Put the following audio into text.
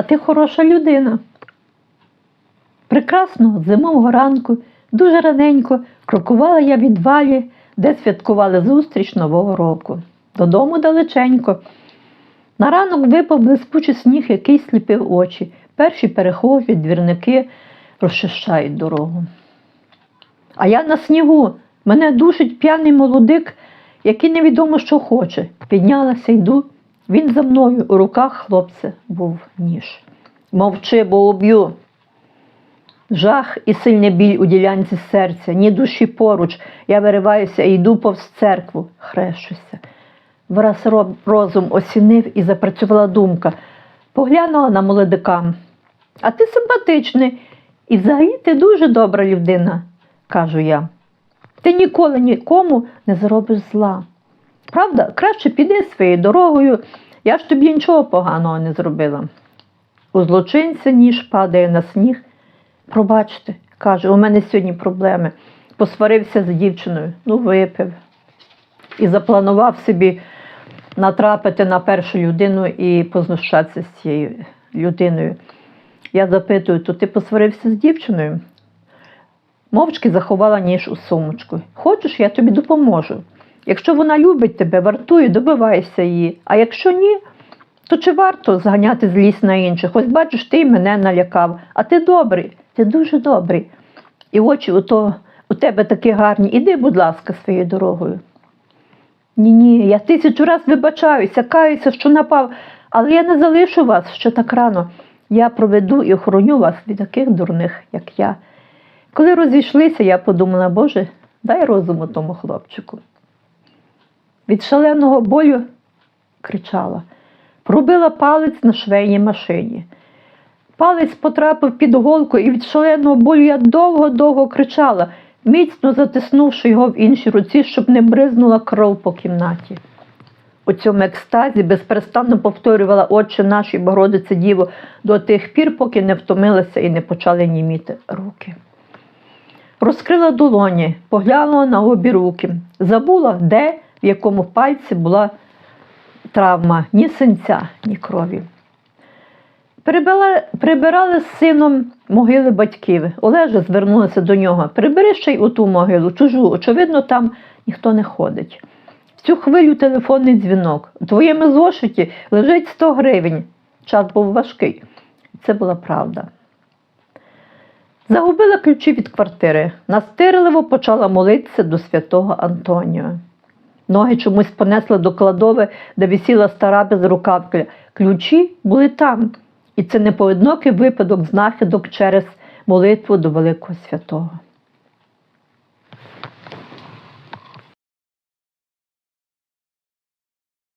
а ти хороша людина. Прекрасного зимового ранку, дуже раненько, крокувала я від валі, де святкували зустріч Нового року. Додому далеченько. На ранок випав блискучий сніг, який сліпив очі. Перші перехожі, двірники розчищають дорогу. А я на снігу. Мене душить п'яний молодик, який невідомо що хоче. Піднялася, йду. Він за мною у руках хлопця був ніж. Мовчи, бо уб'ю. Жах і сильний біль у ділянці серця, ні душі поруч. Я вириваюся і йду повз церкву, хрещуся. Враз розум осінив і запрацювала думка. Поглянула на молодика. А ти симпатичний, і взагалі ти дуже добра людина, кажу я. Ти ніколи нікому не зробиш зла. Правда, краще піди своєю дорогою, я ж тобі нічого поганого не зробила. У злочинця ніж падає на сніг. Пробачте, каже, у мене сьогодні проблеми. Посварився з дівчиною, ну випив. І запланував собі натрапити на першу людину і познущатися з цією людиною. Я запитую, то ти посварився з дівчиною? Мовчки заховала ніж у сумочку. Хочеш, я тобі допоможу. Якщо вона любить тебе, вартує, добивайся її. А якщо ні, то чи варто зганяти злість на інших? Ось бачиш, ти мене налякав, а ти добрий, ти дуже добрий. І очі у, то, у тебе такі гарні. Іди, будь ласка, своєю дорогою. Ні, ні, я тисячу раз вибачаюся, каюся, що напав, але я не залишу вас ще так рано. Я проведу і охороню вас від таких дурних, як я. Коли розійшлися, я подумала, Боже, дай розуму тому хлопчику. Від шаленого болю кричала, пробила палець на швейній машині. Палець потрапив під голку, і від шаленого болю я довго-довго кричала, міцно затиснувши його в іншій руці, щоб не бризнула кров по кімнаті. У цьому екстазі безперестанно повторювала Отче наш і Богородице Діво до тих пір, поки не втомилася і не почали німіти руки. Розкрила долоні, поглянула на обі руки, забула, де, в якому пальці була травма, ні синця, ні крові. Прибирали, прибирали з сином могили батьків. Олежа звернулася до нього. Прибери ще й у ту могилу, чужу. Очевидно, там ніхто не ходить. В цю хвилю телефонний дзвінок. У твоєму зошиті лежить 100 гривень. Час був важкий. Це була правда. Загубила ключі від квартири. Настирливо почала молитися до святого Антоніо. Ноги чомусь понесли до кладови, де висіла стара безрукавка. Ключі були там. І це не поодинокий випадок знахідок через молитву до Великого Святого.